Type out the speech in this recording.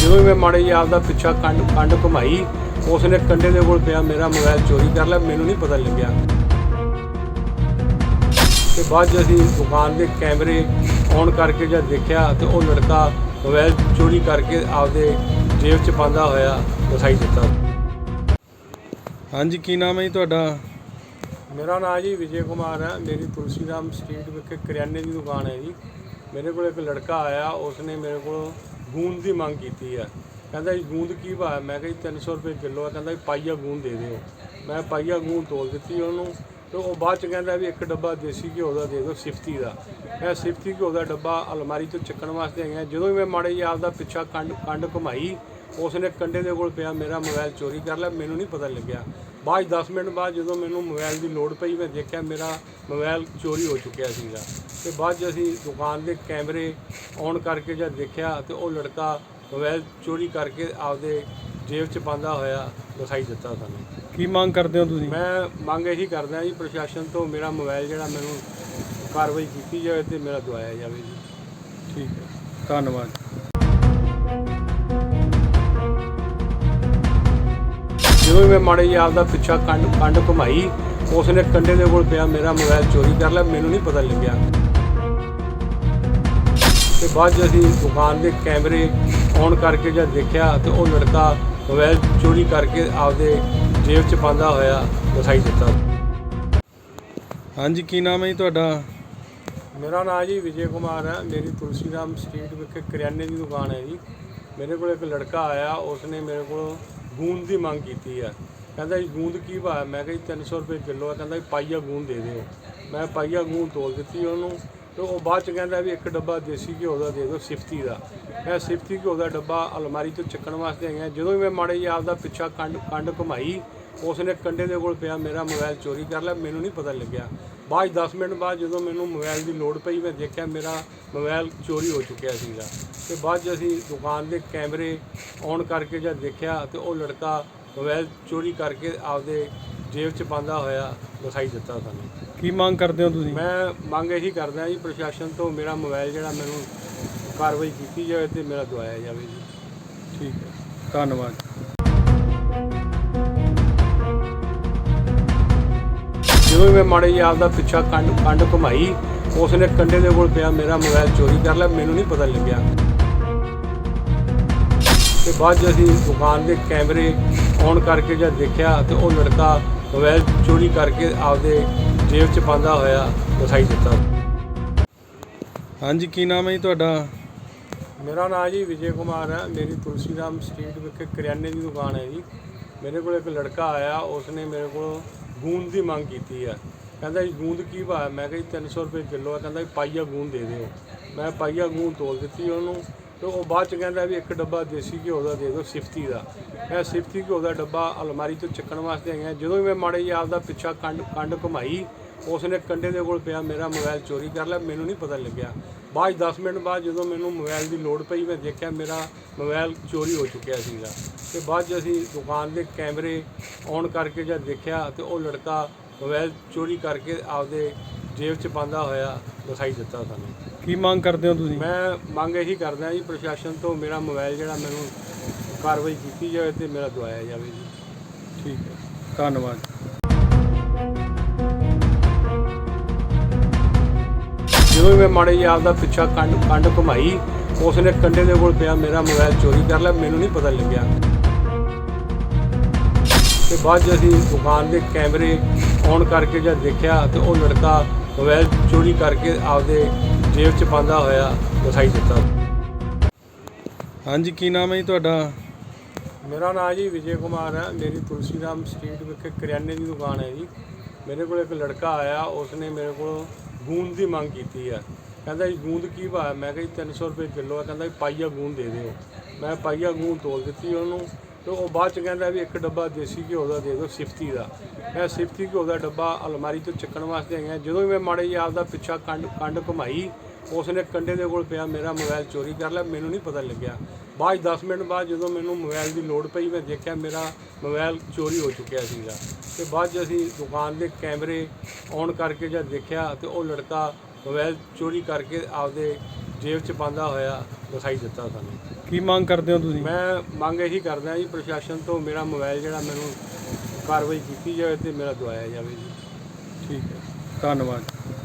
ਜਦੋਂ ਹੀ ਮੈਂ ਮਾੜੇ ਜੀ ਆਪਦਾ ਪਿੱਛਾ ਕੰਡ ਕੰਡ ਘੁਮਾਈ ਉਸਨੇ ਕੰਡੇ ਦੇ ਕੋਲ ਪਿਆ ਮੇਰਾ ਮੋਬਾਈਲ ਚੋਰੀ ਕਰ ਲਿਆ ਮੈਨੂੰ ਨਹੀਂ ਪਤਾ ਲੱਗਿਆ। ਤੇ ਬਾਅਦ 'ਚ ਅਸੀਂ ਦੁਕਾਨ ਦੇ ਕੈਮਰੇ ਔਨ ਕਰਕੇ ਜਦ ਦੇਖਿਆ ਤੇ ਉਹ ਲੜਕਾ ਮੋਬਾਈਲ ਚੋਰੀ ਕਰਕੇ ਆਪਦੇ ਜੇਬ 'ਚ ਪਾਉਂਦਾ ਹੋਇਆ ਦਿਖਾਈ ਦਿੱਤਾ। ਹਾਂਜੀ ਕੀ ਨਾਮ ਹੈ ਜੀ ਤੁਹਾਡਾ? ਮੇਰਾ ਨਾਮ ਜੀ ਵਿਜੇ ਕੁਮਾਰ ਹੈ। ਮੇਰੀ ਤੁਲਸੀਰਾਮ ਸਟਰੀਟ ਵਿਖੇ ਕਰਿਆਨੇ ਦੀ ਦੁਕਾਨ ਹੈ ਜੀ। ਮੇਰੇ ਕੋਲ ਇੱਕ ਲੜਕਾ ਆਇਆ ਉਸਨੇ ਮੇਰੇ ਕੋਲ ਗੂੰਦ ਦੀ ਮੰਗ ਕੀਤੀ ਹੈ ਕਹਿੰਦਾ ਜੀ, ਗੂੰਦ ਕੀ ਭਾਅ ਮੈਂ ਕਿਹਾ ਜੀ 300 ਰੁਪਏ ਕਿਲੋ ਆ। ਕਹਿੰਦਾ ਜੀ, ਪਾਈਆ ਗੂੰਦ ਦੇ ਦਿਓ। ਮੈਂ ਪਾਈਆ ਗੂੰਦ ਤੋਲ ਦਿੱਤੀ ਉਹਨੂੰ। ਤੇ ਉਹ ਬਾਅਦ ਚ ਕਹਿੰਦਾ ਵੀ ਇੱਕ ਡੱਬਾ ਦੇਸੀ ਘਿਓ ਦਾ ਦੇ ਦਿਓ, ਸਿਫਤੀ ਦਾ। ਮੈਂ ਸਿਫਤੀ ਘਿਓ ਦਾ ਡੱਬਾ ਅਲਮਾਰੀ ਤੋਂ ਚੱਕਣ ਵਾਸਤੇ ਆਇਆ। ਜਦੋਂ ਹੀ ਮੈਂ ਮਾੜੇ ਜੀ ਆਪਦਾ ਪਿੱਛਾ ਕੰਡ ਕੰਡ ਘੁਮਾਈ, ਉਸਨੇ ਕੰਡੇ ਦੇ ਕੋਲ ਪਿਆ, ਮੇਰਾ ਮੋਬਾਈਲ ਚੋਰੀ ਕਰ ਲਿਆ। ਮੈਨੂੰ ਨਹੀਂ ਪਤਾ ਲੱਗਿਆ। ਬਾਅਦ 'ਚ 10 ਮਿੰਟ ਬਾਅਦ ਜਦੋਂ ਮੈਨੂੰ ਮੋਬਾਈਲ ਦੀ ਲੋੜ ਪਈ ਮੈਂ ਦੇਖਿਆ ਮੇਰਾ ਮੋਬਾਈਲ ਚੋਰੀ ਹੋ ਚੁੱਕਿਆ ਸੀਗਾ। ਤੇ ਬਾਅਦ 'ਚ ਅਸੀਂ ਦੁਕਾਨ ਦੇ ਕੈਮਰੇ ਔਨ ਕਰਕੇ ਜਦ ਦੇਖਿਆ ਤੇ ਉਹ ਲੜਕਾ ਮੋਬਾਈਲ ਚੋਰੀ ਕਰਕੇ ਆਪਦੇ ਜੇਬ 'ਚ ਪਾਉਂਦਾ ਹੋਇਆ ਦਿਖਾਈ ਦਿੱਤਾ ਸਾਨੂੰ। ਕੀ ਮੰਗ ਕਰਦੇ ਹੋ ਤੁਸੀਂ? ਮੈਂ ਮੰਗ ਇਹੀ ਕਰਦਾ ਜੀ ਪ੍ਰਸ਼ਾਸਨ ਤੋਂ ਮੇਰਾ ਮੋਬਾਈਲ ਜਿਹੜਾ ਮੈਨੂੰ ਕਾਰਵਾਈ ਕੀਤੀ ਜਾਵੇ ਤੇ ਮੇਰਾ ਦਵਾਇਆ ਜਾਵੇ ਜੀ। ਠੀਕ ਹੈ। ਧੰਨਵਾਦ। ਜਦੋਂ ਵੀ ਮੈਂ ਮਾੜੇ ਜੀ ਆਪਦਾ ਪਿੱਛਾ ਕੰਡ ਕੰਡ ਘੁਮਾਈ ਉਸਨੇ ਕੰਡੇ ਦੇ ਕੋਲ ਪਿਆ ਮੇਰਾ ਮੋਬਾਈਲ ਚੋਰੀ ਕਰ ਲਿਆ ਮੈਨੂੰ ਨਹੀਂ ਪਤਾ ਲੱਗਿਆ। ਤੇ ਬਾਅਦ 'ਚ ਅਸੀਂ ਦੁਕਾਨ ਦੇ ਕੈਮਰੇ ਔਨ ਕਰਕੇ ਜਦ ਦੇਖਿਆ ਤੇ ਉਹ ਲੜਕਾ ਮੋਬਾਈਲ ਚੋਰੀ ਕਰਕੇ ਆਪਦੇ ਜੇਬ 'ਚ ਪਾਉਂਦਾ ਹੋਇਆ ਦਿਖਾਈ ਦਿੱਤਾ। ਹਾਂਜੀ ਕੀ ਨਾਮ ਹੈ ਜੀ ਤੁਹਾਡਾ? ਮੇਰਾ ਨਾਮ ਜੀ ਵਿਜੇ ਕੁਮਾਰ ਹੈ। ਮੇਰੀ ਤੁਲਸੀਰਾਮ ਸਟਰੀਟ ਵਿਖੇ ਕਰਿਆਨੇ ਦੀ ਦੁਕਾਨ ਹੈ ਜੀ। ਮੇਰੇ ਕੋਲ ਇੱਕ ਲੜਕਾ ਆਇਆ ਉਸਨੇ ਮੇਰੇ ਕੋਲ ਗੂੰਦ ਦੀ ਮੰਗ ਕੀਤੀ ਹੈ ਕਹਿੰਦਾ ਜੀ, ਗੂੰਦ ਕੀ ਭਾਅ ਹੈ? ਮੈਂ ਕਿਹਾ ਜੀ 300 ਰੁਪਏ ਕਿਲੋ ਆ। ਕਹਿੰਦਾ ਜੀ ਪਾਈਆ ਗੂੰਦ ਦੇ ਦਿਓ। ਮੈਂ ਪਾਈਆ ਗੂੰਦ, ਤੋਲ ਦਿੱਤੀ ਉਹਨੂੰ। ਤੇ ਉਹ ਬਾਅਦ ਚ ਕਹਿੰਦਾ ਵੀ ਇੱਕ ਡੱਬਾ ਦੇਸੀ ਘਿਓ ਦਾ ਦੇ ਦਿਓ, ਸਿਫਤੀ ਦਾ। ਮੈਂ ਸਿਫਤੀ ਘਿਓ ਦਾ ਡੱਬਾ ਅਲਮਾਰੀ ਤੋਂ ਚੱਕਣ ਵਾਸਤੇ ਆਇਆ ਜਦੋਂ ਵੀ ਮੈਂ ਮਾੜੇ ਜੀ ਆਪਦਾ ਪਿੱਛਾ ਕੰਡ ਕੰਡ ਘੁਮਾਈ, ਉਸਨੇ ਕੰਡੇ ਦੇ ਕੋਲ ਪਿਆ, ਮੇਰਾ ਮੋਬਾਈਲ ਚੋਰੀ ਕਰ ਲਿਆ। ਮੈਨੂੰ ਨਹੀਂ ਪਤਾ ਲੱਗਿਆ। ਬਾਅਦ 'ਚ 10 ਮਿੰਟ ਬਾਅਦ ਜਦੋਂ ਮੈਨੂੰ ਮੋਬਾਈਲ ਦੀ ਲੋੜ ਪਈ, ਮੈਂ ਦੇਖਿਆ ਮੇਰਾ ਮੋਬਾਈਲ ਚੋਰੀ ਹੋ ਚੁੱਕਿਆ ਸੀਗਾ। ਤੇ ਬਾਅਦ 'ਚ ਅਸੀਂ ਦੁਕਾਨ ਦੇ ਕੈਮਰੇ ਔਨ ਕਰਕੇ ਜਦ ਦੇਖਿਆ ਤੇ ਉਹ ਲੜਕਾ ਮੋਬਾਈਲ ਚੋਰੀ ਕਰਕੇ ਆਪਦੇ ਜੇਬ 'ਚ ਪਾਉਂਦਾ ਹੋਇਆ ਦਿਖਾਈ ਦਿੱਤਾ ਸਾਨੂੰ। ਕੀ ਮੰਗ ਕਰਦੇ ਹੋ ਤੁਸੀਂ? ਮੈਂ ਮੰਗ ਇਹੀ ਕਰਦਾ ਜੀ ਪ੍ਰਸ਼ਾਸਨ ਤੋਂ ਮੇਰਾ ਮੋਬਾਈਲ ਜਿਹੜਾ ਮੈਨੂੰ ਕਾਰਵਾਈ ਕੀਤੀ ਜਾਵੇ ਤੇ ਮੇਰਾ ਦਵਾਇਆ ਜਾਵੇ ਜੀ। ਠੀਕ ਹੈ। ਧੰਨਵਾਦ। ਜਦੋਂ ਵੀ ਮੈਂ ਮਾੜੇ ਜੀ ਆਪਦਾ ਪਿੱਛਾ ਕੰਡ ਕੰਡ ਘੁਮਾਈ ਉਸਨੇ ਕੰਡੇ ਦੇ ਕੋਲ ਪਿਆ ਮੇਰਾ ਮੋਬਾਈਲ ਚੋਰੀ ਕਰ ਲਿਆ ਮੈਨੂੰ ਨਹੀਂ ਪਤਾ ਲੱਗਿਆ। ਤੇ ਬਾਅਦ 'ਚ ਅਸੀਂ ਦੁਕਾਨ ਦੇ ਕੈਮਰੇ ਔਨ ਕਰਕੇ ਜਦ ਦੇਖਿਆ ਤੇ ਉਹ ਲੜਕਾ ਮੋਬਾਈਲ ਚੋਰੀ ਕਰਕੇ ਆਪਦੇ ਜੇਬ 'ਚ ਪਾਉਂਦਾ ਹੋਇਆ ਦਿਖਾਈ ਦਿੱਤਾ। ਹਾਂਜੀ ਕੀ ਨਾਮ ਹੈ ਜੀ ਤੁਹਾਡਾ? ਮੇਰਾ ਨਾਮ ਜੀ ਵਿਜੇ ਕੁਮਾਰ ਹੈ। ਮੇਰੀ ਤੁਲਸੀਰਾਮ ਸਟਰੀਟ ਵਿਖੇ ਕਰਿਆਨੇ ਦੀ ਦੁਕਾਨ ਹੈ ਜੀ। ਮੇਰੇ ਕੋਲ ਇੱਕ ਲੜਕਾ ਆਇਆ ਉਸਨੇ ਮੇਰੇ ਕੋਲ ਗੂੰਦ ਦੀ ਮੰਗ ਕੀਤੀ ਹੈ। ਕਹਿੰਦਾ ਜੀ ਗੂੰਦ ਕੀ ਭਾਅ? ਮੈਂ ਕਿਹਾ ਜੀ 300 ਰੁਪਏ ਕਿਲੋ ਹੈ ਕਹਿੰਦਾ ਜੀ ਪਾਈਆ ਗੂੰਦ ਦੇ ਦਿਓ। ਮੈਂ ਪਾਈਆ ਗੂੰਦ ਤੋਲ ਦਿੱਤੀ ਉਹਨੂੰ। ਤੇ ਉਹ ਬਾਅਦ ਚ ਕਹਿੰਦਾ ਵੀ ਇੱਕ ਡੱਬਾ ਦੇਸੀ ਘਿਓ ਦਾ ਦੇ ਦਿਓ, ਸਿਫਤੀ ਦਾ। ਮੈਂ ਸਿਫਤੀ ਘਿਓ ਦਾ ਡੱਬਾ ਅਲਮਾਰੀ ਤੋਂ ਚੱਕਣ ਵਾਸਤੇ ਆਇਆ। ਜਦੋਂ ਹੀ ਮੈਂ ਮਾੜੇ ਜੀ ਆਪਦਾ ਪਿੱਛਾ ਕੰਡ ਕੰਡ ਘੁਮਾਈ, ਉਸਨੇ ਕੰਡੇ ਦੇ ਕੋਲ ਪਿਆ, ਮੇਰਾ ਮੋਬਾਈਲ ਚੋਰੀ ਕਰ ਲਿਆ, ਮੈਨੂੰ ਨਹੀਂ ਪਤਾ ਲੱਗਿਆ। ਬਾਅਦ 'ਚ 10 ਮਿੰਟ ਬਾਅਦ ਜਦੋਂ ਮੈਨੂੰ ਮੋਬਾਈਲ ਦੀ ਲੋੜ ਪਈ, ਮੈਂ ਦੇਖਿਆ ਮੇਰਾ ਮੋਬਾਈਲ ਚੋਰੀ ਹੋ ਚੁੱਕਿਆ ਸੀਗਾ। ਤੇ ਬਾਅਦ 'ਚ ਅਸੀਂ ਦੁਕਾਨ ਦੇ ਕੈਮਰੇ ਔਨ ਕਰਕੇ ਜਦ ਦੇਖਿਆ ਤੇ ਉਹ ਲੜਕਾ ਮੋਬਾਈਲ ਚੋਰੀ ਕਰਕੇ ਆਪਦੇ ਜੇਬ 'ਚ ਪਾਉਂਦਾ ਹੋਇਆ ਦਿਖਾਈ ਦਿੱਤਾ ਸਾਨੂੰ। ਕੀ ਮੰਗ ਕਰਦੇ ਹੋ ਤੁਸੀਂ? ਮੈਂ ਮੰਗ ਇਹੀ ਕਰਦਾ ਜੀ ਪ੍ਰਸ਼ਾਸਨ ਤੋਂ ਮੇਰਾ ਮੋਬਾਈਲ ਜਿਹੜਾ ਮੈਨੂੰ ਕਾਰਵਾਈ ਕੀਤੀ ਜਾਵੇ ਤੇ ਮੇਰਾ ਦਵਾਇਆ ਜਾਵੇ ਜੀ। ਠੀਕ ਹੈ। ਧੰਨਵਾਦ। ਜਦੋਂ ਵੀ ਮੈਂ ਮਾੜੇ ਜੀ ਆਪਦਾ ਪਿੱਛਾ ਕੰਡ ਕੰਡ ਘੁਮਾਈ ਉਸਨੇ ਕੰਡੇ ਦੇ ਕੋਲ ਪਿਆ ਮੇਰਾ ਮੋਬਾਈਲ ਚੋਰੀ ਕਰ ਲਿਆ ਮੈਨੂੰ ਨਹੀਂ ਪਤਾ ਲੱਗਿਆ। ਤੇ ਬਾਅਦ 'ਚ ਅਸੀਂ ਦੁਕਾਨ ਦੇ ਕੈਮਰੇ ਔਨ ਕਰਕੇ ਜਦ ਦੇਖਿਆ ਤੇ ਉਹ ਲੜਕਾ ਮੋਬਾਈਲ ਚੋਰੀ ਕਰਕੇ ਆਪਦੇ ਜੇਬ 'ਚ ਪਾਉਂਦਾ ਹੋਇਆ ਦਿਖਾਈ ਦਿੱਤਾ। ਹਾਂਜੀ ਕੀ ਨਾਮ ਹੈ ਜੀ ਤੁਹਾਡਾ? ਮੇਰਾ ਨਾਮ ਜੀ ਵਿਜੇ ਕੁਮਾਰ ਹੈ। ਮੇਰੀ ਤੁਲਸੀਰਾਮ ਸਟਰੀਟ ਵਿਖੇ ਕਰਿਆਨੇ ਦੀ ਦੁਕਾਨ ਹੈ ਜੀ। ਮੇਰੇ ਕੋਲ ਇੱਕ ਲੜਕਾ ਆਇਆ ਉਸਨੇ ਮੇਰੇ ਕੋਲ ਗੂੰਦ ਦੀ ਮੰਗ ਕੀਤੀ ਹੈ ਕਹਿੰਦਾ ਜੀ ਗੂੰਦ ਕੀ ਭਾਅ? ਮੈਂ ਕਿਹਾ ਜੀ 300 ਰੁਪਏ ਕਿਲੋ ਹੈ ਕਹਿੰਦਾ ਜੀ ਪਾਈਆ ਗੂੰਦ ਦੇ ਦਿਓ। ਮੈਂ ਪਾਈਆ ਗੂੰਦ ਤੋਲ ਦਿੱਤੀ ਉਹਨੂੰ। ਤੇ ਉਹ ਬਾਅਦ ਚ ਕਹਿੰਦਾ ਵੀ ਇੱਕ ਡੱਬਾ ਦੇਸੀ ਘਿਓ ਦਾ ਦੇ ਦਿਓ, ਸਿਫਤੀ ਦਾ। ਮੈਂ ਸਿਫਤੀ ਘਿਓ ਦਾ ਡੱਬਾ ਅਲਮਾਰੀ ਤੋਂ ਚੱਕਣ ਵਾਸਤੇ ਆਇਆ। ਜਦੋਂ ਵੀ ਮੈਂ ਮਾੜੇ ਜੀ ਆਪਦਾ ਪਿੱਛਾ ਕੰਡ ਕੰਡ ਘੁਮਾਈ, ਉਸਨੇ ਕੰਡੇ ਦੇ ਕੋਲ ਪਿਆ, ਮੇਰਾ ਮੋਬਾਈਲ ਚੋਰੀ ਕਰ ਲਿਆ, ਮੈਨੂੰ ਨਹੀਂ ਪਤਾ ਲੱਗਿਆ। ਬਾਅਦ 'ਚ 10 ਮਿੰਟ ਬਾਅਦ ਜਦੋਂ ਮੈਨੂੰ ਮੋਬਾਈਲ ਦੀ ਲੋੜ ਪਈ, ਮੈਂ ਦੇਖਿਆ ਮੇਰਾ ਮੋਬਾਈਲ ਚੋਰੀ ਹੋ ਚੁੱਕਿਆ ਸੀਗਾ। ਤੇ ਬਾਅਦ 'ਚ ਅਸੀਂ ਦੁਕਾਨ ਦੇ ਕੈਮਰੇ ਔਨ ਕਰਕੇ ਜਦ ਦੇਖਿਆ ਤੇ ਉਹ ਲੜਕਾ ਮੋਬਾਈਲ ਚੋਰੀ ਕਰਕੇ ਆਪਦੇ ਜੇਬ 'ਚ ਪਾਉਂਦਾ ਹੋਇਆ ਦਿਖਾਈ ਦਿੱਤਾ ਸਾਨੂੰ। ਕੀ ਮੰਗ ਕਰਦੇ ਹੋ ਤੁਸੀਂ? ਮੈਂ ਮੰਗ ਇਹੀ ਕਰਦਾ ਜੀ ਪ੍ਰਸ਼ਾਸਨ ਤੋਂ ਮੇਰਾ ਮੋਬਾਈਲ ਜਿਹੜਾ ਮੈਨੂੰ ਕਾਰਵਾਈ ਕੀਤੀ ਜਾਵੇ ਤੇ ਮੇਰਾ ਦਵਾਇਆ ਜਾਵੇ ਜੀ। ਠੀਕ ਹੈ। ਧੰਨਵਾਦ।